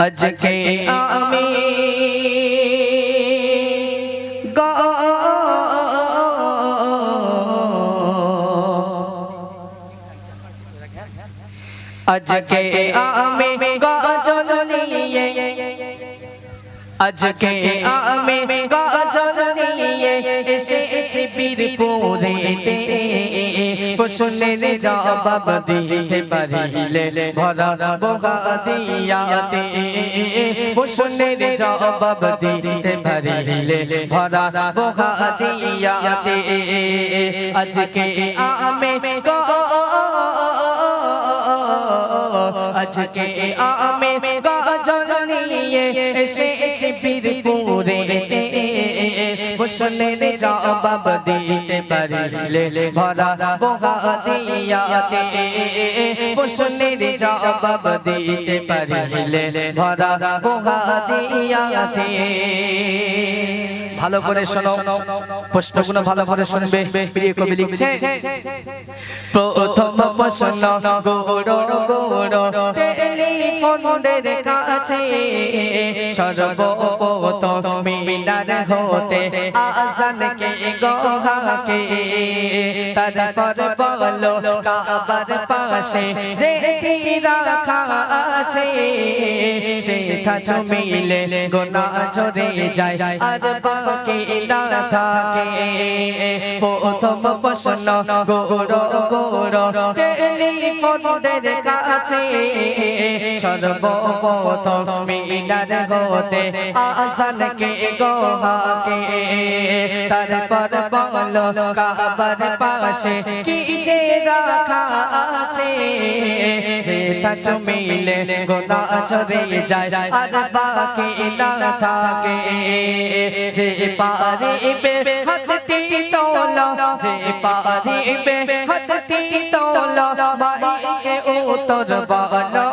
আজকে আমি আজকে আমি গজল নিয়ে আজকে আমি গজল নিয়ে এসেছি বীরপুরেতে প্রশ্নের জবাব দিতে পারিলে ভরা বহাদিয়াতে প্রশ্নের জবাব দিতে পারিলে ভরা বহাদিয়াতে আজকে আমি আজকে আমি গজল নিয়ে এসেছি বীরপুরেতে। প্রশ্নের জবাব দিতে পারিলে ভরা বহাদিয়াতে প্রশ্নের জবাব দিতে পারিলে ভরা বহাদিয়াতে ভালো করে শোনো। প্রশ্নগুলো ভালো করে শুনবে। প্রিয় কবি লিখছে, প্রথম প্রশ্ন গৌর গৌর টেলিফোনের কাছে সর্বপ্রথম মিনার হতে আসানকে গহাকে তারপর বলো কাবার পাশে যেটি রাখা আছে সেটা চুমিলে গোনা ঝরে যায় আর বাকি না থাকে প্রথম প্রশ্ন গৌর গৌর টেলিফোনের কাছে সর্বপ্রথম মিনার হতে আসানকে গোহাকে তারপর বলো কাবার পাশে কি যে রাখা আছে যেটা চুমিলে গোনা চলে যায় আর বাকি না থাকে যে পারিবে হাতটি তোলা যে পারিবে হাতটি তোলা মাইকে উত্তর বলো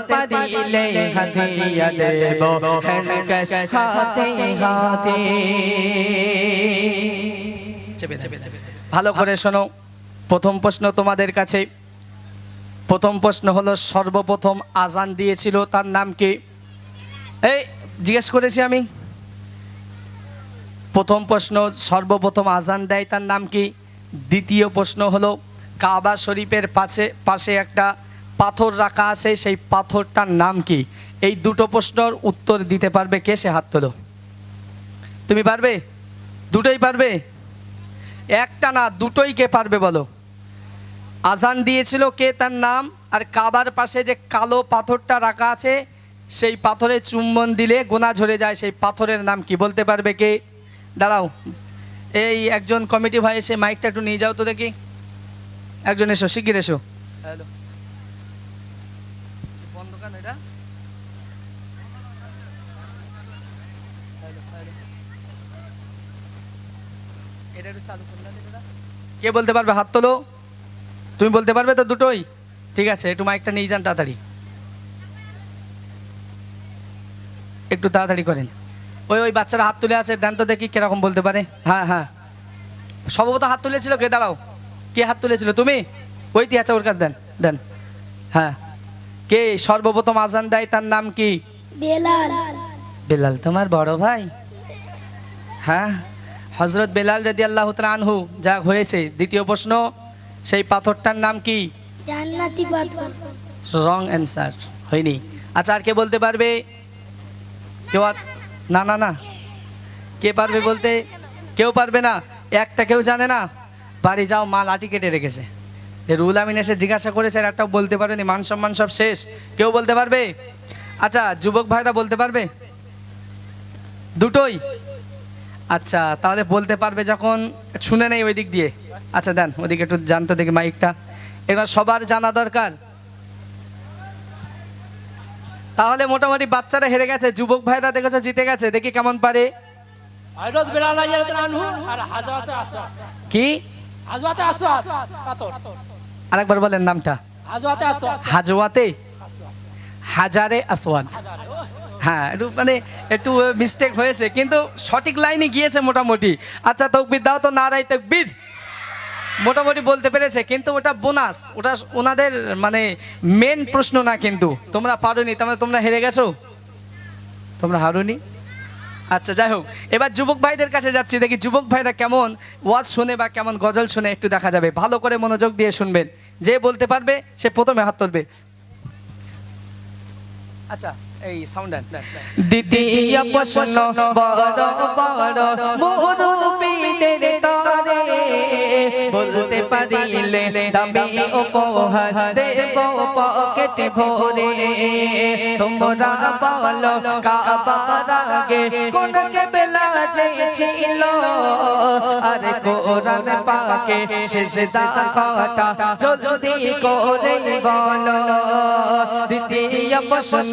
পারিলে হাতিয়া দেব হাতে হাতে ভালো করে শোনো। প্রথম প্রশ্ন তোমাদের কাছে। প্রথম প্রশ্ন হলো, সর্বপ্রথম আজান দিয়েছিল, তার নাম কি? এই, জিজ্ঞেস করেছি আমি। প্রথম প্রশ্ন, সর্বপ্রথম আজান দেয়, তার নাম কি? দ্বিতীয় প্রশ্ন হলো, কাবা শরীফের পাশে পাশে একটা পাথর রাখা আছে, সেই পাথরটার নাম কি? এই দুটো প্রশ্নর উত্তর দিতে পারবে কে? সে হাত তোলো। তুমি পারবে? দুটোই পারবে? একটা না, দুটোই কে পারবে বলো? আজান দিয়েছিল কে তার নাম? আর কাবার পাশে যে কালো পাথরটা রাখা আছে, সেই পাথরে চুম্বন দিলে গোনা ঝরে যায়, সেই পাথরের নাম কি বলতে পারবে কে? দাঁড়াও। এই একজন কমিটি ভাই এসে মাইকটা একটু নিয়ে যাও তো দেখি। একজন এসো, শিগগির এসো। হ্যালো। কে বলতে পারবে? হাত তোলো। তুমি বলতে পারবে তো দুটোই? ঠিক আছে, একটু মাইকটা নিয়ে যান তাড়াতাড়ি। একটু তাড়াতাড়ি করেন। ওই ওই বাচ্চারা হাত তুলে আছে, দেন তো দেখি কীরকম বলতে পারে। হ্যাঁ হ্যাঁ। সম্ভবত হাত তুলেছিল, কে দাঁড়াও। কে হাত তুলেছিল? তুমি? ওই তি আচ্ছা ওর কাছে দেন দেন। হ্যাঁ। কে সর্বপ্রথম আজান দেয় তার নাম কি? বেলাল। বেলাল তোমার বড় ভাই? হ্যাঁ? হজরত বেলাল রেদি আল্লাহ আনহু যা হয়েছে দ্বিতীয় প্রশ্ন সেই পাথরটার নাম কি? জান্নাতি পাথর। রং অ্যান্সার হয়নি। আচ্ছা আর কে বলতে পারবে? কেউ না না না। কে পারবে বলতে? কেউ পারবে না। একটা কেউ জানে না। বাড়ি যাও মা লাঠি কেটে রেখেছে। রুল আমিন এসে জিজ্ঞাসা করেছে আর একটাও বলতে পারেনি মান সম্মান সব শেষ। কেউ বলতে পারবে? আচ্ছা যুবক ভাইরা বলতে পারবে? দুটোই? আচ্ছা তাহলে বলতে পারবে যখন শুনে নেই ওই দিক দিয়ে। আচ্ছা দেন ওদিকে একটু জানতো দেখি মাইকটা। এবার সবার জানা দরকার। তাহলে মোটামুটি বাচ্চারা হেরে গেছে যুবক ভাইরা দেখেছ জিতে গেছে দেখি কেমন পারে। কি? আরেকবার বলেন নামটা। হাজওয়াতে হাজারে আসওয়াদ হ্যাঁ একটু মানে একটু মিস্টেক হয়েছে কিন্তু সঠিক লাইনে গিয়েছে মোটামুটি। আচ্ছা তকবির দাও তো নারাই তকবির। মোটামুটি বলতে পেরেছে কিন্তু ওটা বোনাস ওটা ওনাদের মানে মেন প্রশ্ন না কিন্তু। তোমরা পারোনি তার মানে তোমরা হেরে গেছো? তোমরা হারোনি? আচ্ছা যাই হোক এবার যুবক ভাইদের কাছে যাচ্ছি। দেখি যুবক ভাইরা কেমন ওয়াজ শুনে বা কেমন গজল শুনে একটু দেখা যাবে। ভালো করে মনোযোগ দিয়ে শুনবেন। যে বলতে পারবে সে প্রথমে হাত তুলবে। আচ্ছা। এই সাউন্ড বলতে পারিলে দামি উপহার দেব পকেটে ভরে। তোমরা বলো, কাবার আগে কোন যে আর কোরআন পাকে শেষ দাখাটা জলদি করে বলো। দ্বিতীয় প্রশ্ন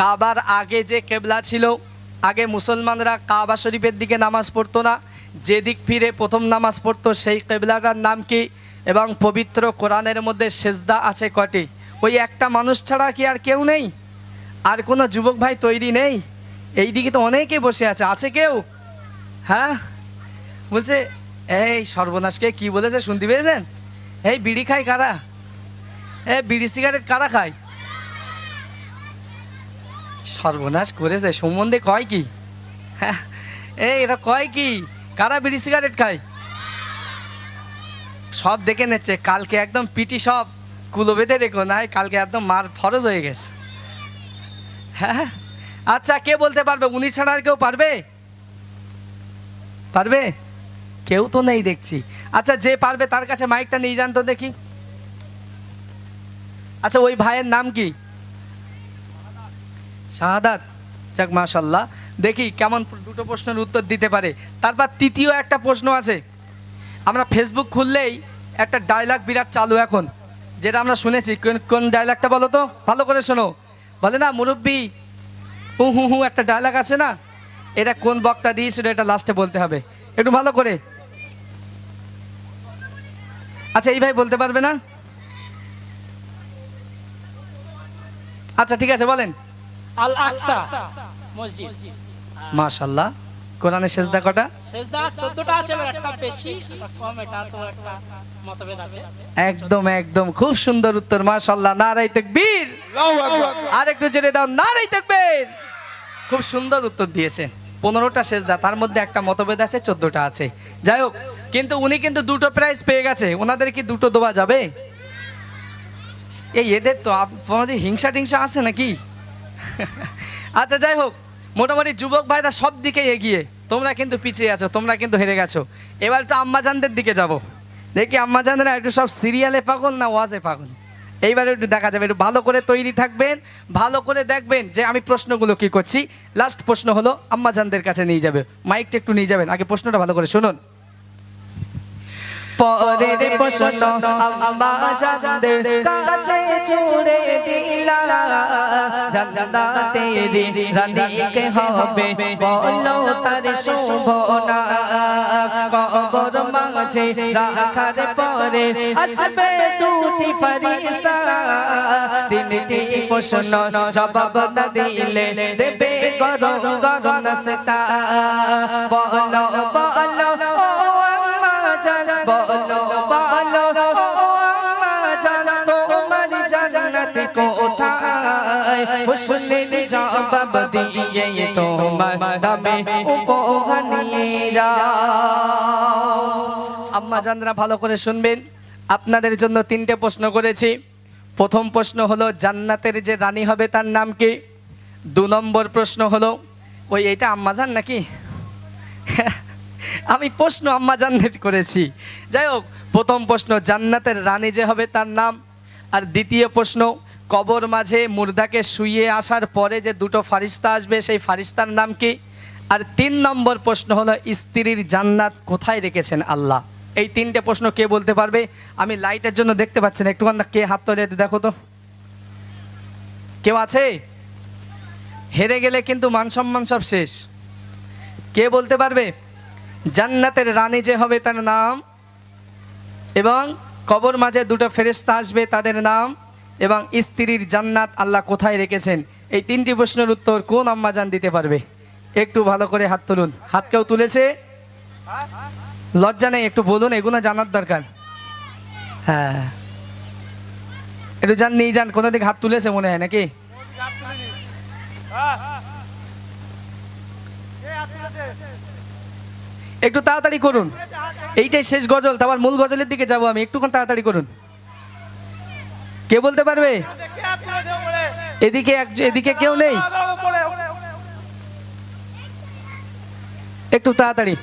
কাবার আগে যে কেবলা ছিল, আগে মুসলমানরা কাবা শরীফের দিকে নামাজ পড়তো না। যেদিক ফিরে প্রথম নামাজ পড়তো সেই কেবলাটার নাম কি? এবং পবিত্র কোরআনের মধ্যে সেজদা আছে কটি? ওই একটা মানুষ ছাড়া কি আর কেউ নেই? আর কোনো যুবক ভাই তৈরি নেই? এই দিকে তো অনেকে বসে আছে। আছে কেউ? হ্যাঁ? বলছে, এই সর্বনাশকে কি বলেছে? শুনতে পেয়েছেন? এই বিড়ি খায় কারা? এ বিড়ি সিগারেট কারা খায়? সর্বনাশ করেছে, সম্বন্ধে কয় কি? হ্যাঁ এই এটা কয় কি? কারা বিড়ি সিগারেট খায়? সব দেখে নিচ্ছে, কালকে একদম পিটি সব কুলো বেঁধে রেখো, নাই কালকে একদম মার ফরজ হয়ে গেছে। হ্যাঁ আচ্ছা কে বলতে পারবে? উনি ছাড়া আর কেউ পারবে? পারবে? কেউ তো নেই দেখছি। আচ্ছা যে পারবে তার কাছে মাইকটা নিয়ে যান তো দেখি। আচ্ছা ওই ভাইয়ের নাম কি? শাহাদাত? যাক মাশাল্লাহ দেখি কেমন দুটো প্রশ্নের উত্তর দিতে পারে। তারপর তৃতীয় একটা প্রশ্ন আছে। আমরা ফেসবুক খুললেই একটা ডায়লগ বিরাট চালু এখন, যেটা আমরা শুনেছি। কোন- ডায়লগটা বলো তো? ভালো করে শোনো। বলে না, মুরব্বী, হু হু হু একটা ডায়লগ আছে না? এটা কোন বক্তা দিয়েছিল এটা লাস্টে বলতে হবে। একটু ভালো করে। আচ্ছা এই ভাই বলতে পারবে না? আচ্ছা ঠিক আছে, বলেন। আল আকসা মসজিদ। মাশাল্লাহ কোরআনের শেষদা কটা? সেজদা 14টা আছে একটা বেশি কম এটা তো একটা মতভেদ আছে। একদম একদম। খুব সুন্দর উত্তর মাশাল্লাহ নারাই তাকবীর। আর একটু জেনে দাও নারাই তাকবীর। খুব সুন্দর উত্তর দিয়েছে। পনেরোটা শেষদা তার মধ্যে একটা মতভেদ আছে চোদ্দটা আছে। যাই হোক কিন্তু উনি কিন্তু দুটো প্রাইজ পেয়ে গেছে। ওনাদের কি দুটো দেওয়া যাবে? এই এদের তো আপনাদের হিংসা টিংসা আছে নাকি? আচ্ছা যাই হোক, মোটামুটি যুবক ভাইরা সব দিকে এগিয়ে, তোমরা কিন্তু পিছিয়ে আছো, তোমরা কিন্তু হেরে গেছো। এবার তো আম্মাজানদের দিকে যাব। দেখি আম্মাজানরা একটু সব সিরিয়ালে পাগল না ওয়াজে পাগল? এইবারে একটু দেখা যাবে, একটু ভালো করে তৈরি থাকবেন, ভালো করে দেখবেন যে আমি প্রশ্নগুলো কি করছি। লাস্ট প্রশ্ন হলো, আম্মাজানদের কাছে নিয়ে যাবে মাইকটা একটু নিয়ে যাবেন। আগে প্রশ্নটা ভালো করে শুনুন। পরের প্রশ্ন আম্মা জানদের কাছে ছুড়ে দিলা। জান্নাতে রানী কে হবে বলো তার শোভনা কবর মাঝে রাখার পরে আসবে দুটি ফরিস্তা তিনটি প্রশ্ন জবাব না দিলে দেবে গরম গরম নাস্তা বলো বলো বলো বলো আম্মা তোমার জান্নাত কোথায় হুসনের জবাব দিয়ে তোমার দামে উপহার নিয়ে যাও আম্মা জানরা ভালো করে শুনবেন। আপনাদের জন্য তিনটে প্রশ্ন করেছি। প্রথম প্রশ্ন হলো, জান্নাতের যে রানী হবে তার নাম কি? দু নম্বর প্রশ্ন হলো, ওই, এটা আম্মাজান নাকি? আমি প্রশ্ন আম্মাজানদের করেছি। যাই হোক, প্রথম প্রশ্ন, জান্নাতের রানী যে হবে তার নাম? আর দ্বিতীয় প্রশ্ন, কবর মাঝে মুর্দাকে শুইয়ে আসার পরে যে দুটো ফারিস্তা আসবে, সেই ফারিস্তার নাম কি? আর তিন নম্বর প্রশ্ন হলো, স্ত্রীর জান্নাত কোথায় রেখেছেন আল্লাহ? এই তিনটে প্রশ্ন কে বলতে পারবে? আমি লাইটের জন্য দেখতে পাচ্ছি না, একটুখান কে হাত তোলে দেখো তো। কেউ আছে? হেরে গেলে কিন্তু মান সম্মান সব শেষ। কে বলতে পারবে? জান্নাতের রানী যে হবে তার নাম এবং কবর মাঝে দুটো ফেরেস্তা আসবে তাদের নাম এবং স্ত্রীর জান্নাত আল্লাহ কোথায় রেখেছেন? এই তিনটি প্রশ্নের উত্তর কোন আম্মাজান দিতে পারবে? একটু ভালো করে হাত তুলুন। হাত কেউ তুলেছে? লজ্জা নেই, একটু বলুন, এগুলো জানার দরকার। হ্যাঁ। একটু যান নিয়ে যান, কোনো দিক হাত তুলেছে মনে হয় নাকি? একটু তাড়াতাড়ি করুন। এইটাই শেষ গজল তারপর মূল গজলের দিকে যাব আমি। একটুক্ষণ তাড়াতাড়ি করুন। কে বলতে পারবে? এদিকে এদিকে কেউ নেই? একটু তাড়াতাড়ি।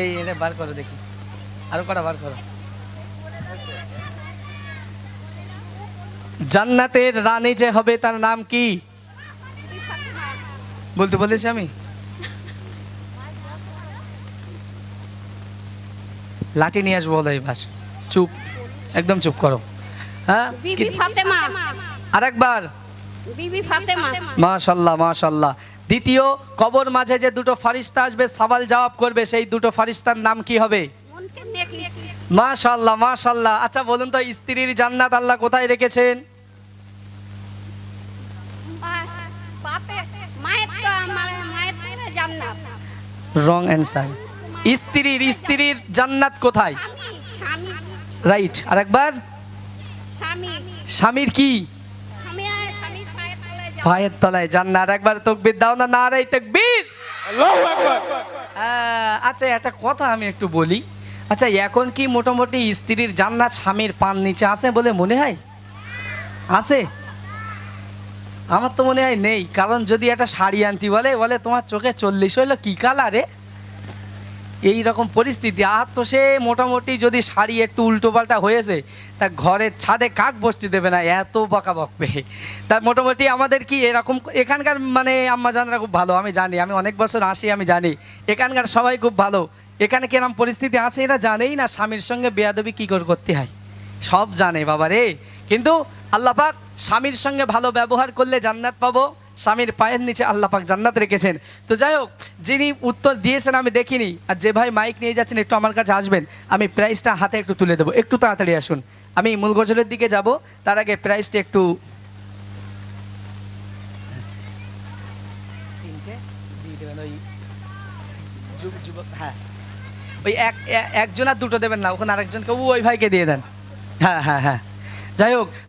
এই এটা বার করো দেখি। আরও কটা বার করো। জান্নাতের রানী যে হবে, তার নাম কি? বলতে বলেছি আমি? লাঠি নিয়ে আসব বলো বাস চুপ একদম চুপ করো। হ্যাঁ? আরেকবার। মাশাল্লাহ মাশাল্লাহ। দ্বিতীয় কবর মাঝে যে দুটো ফারিস্তা আসবে সওয়াল জবাব করবে সেই দুটো ফারিস্তার নাম কি হবে? মাশাল্লাহ মাশাল্লাহ। আচ্ছা বলুন তো স্ত্রীর জান্নাত আল্লাহ কোথায় রেখেছেন? রং অ্যান্সার স্ত্রীর স্ত্রীর জান্নাত কোথায়? রাইট আর একবার স্বামীর কি? পায়ের তলায়। জান্নাত। একবার তকবির দাও না না রে তকবির। আচ্ছা একটা কথা আমি একটু বলি। আচ্ছা এখন কি মোটামুটি স্ত্রীর জান্নাত স্বামীর পান নিচে আছে বলে মনে হয়? আছে? আমার তো মনে হয় নেই। কারণ যদি একটা শাড়ি আনতি বলে বলে তোমার চোখে চল্লিশ হইল কি কালারে? এই রকম পরিস্থিতি। আর তো সে মোটামুটি যদি শাড়ি একটু উল্টো পাল্টা হয়েছে, তা ঘরের ছাদে কাক বসতে দেবে না, এত বকা বকবে। তা মোটামুটি আমাদের কি এরকম, এখানকার মানে আম্মা জানরা খুব ভালো, আমি জানি, আমি অনেক বছর আসি, আমি জানি। এখানকার সবাই খুব ভালো। এখানে কিরম পরিস্থিতি আছে এরা জানেই না, স্বামীর সঙ্গে বেয়াদবি কী করে করতে হয়? সব জানে বাবা রে কিন্তু আল্লাপাক স্বামীর সঙ্গে ভালো ব্যবহার করলে জান্নাত পাবো। স্বামীর পায়ের নিচে আল্লাপাক জান্নাত রেখেছেন। তো যাই হোক, যিনি উত্তর দিয়েছেন আমি দেখিনি, আর যে ভাই মাইক নিয়ে যাচ্ছেন একটু আমার কাছে আসবেন, আমি প্রাইসটা হাতে একটু তুলে দেবো। একটু তাড়াতাড়ি আসুন। আমি মূল গজলের দিকে যাব, তার আগে প্রাইসটা একটু ওই হ্যাঁ। ওই এক একজন আর দুটো দেবেন না, ওখানে আরেকজনকে ওই ভাইকে দিয়ে দেন। হ্যাঁ হ্যাঁ হ্যাঁ। যাই হোক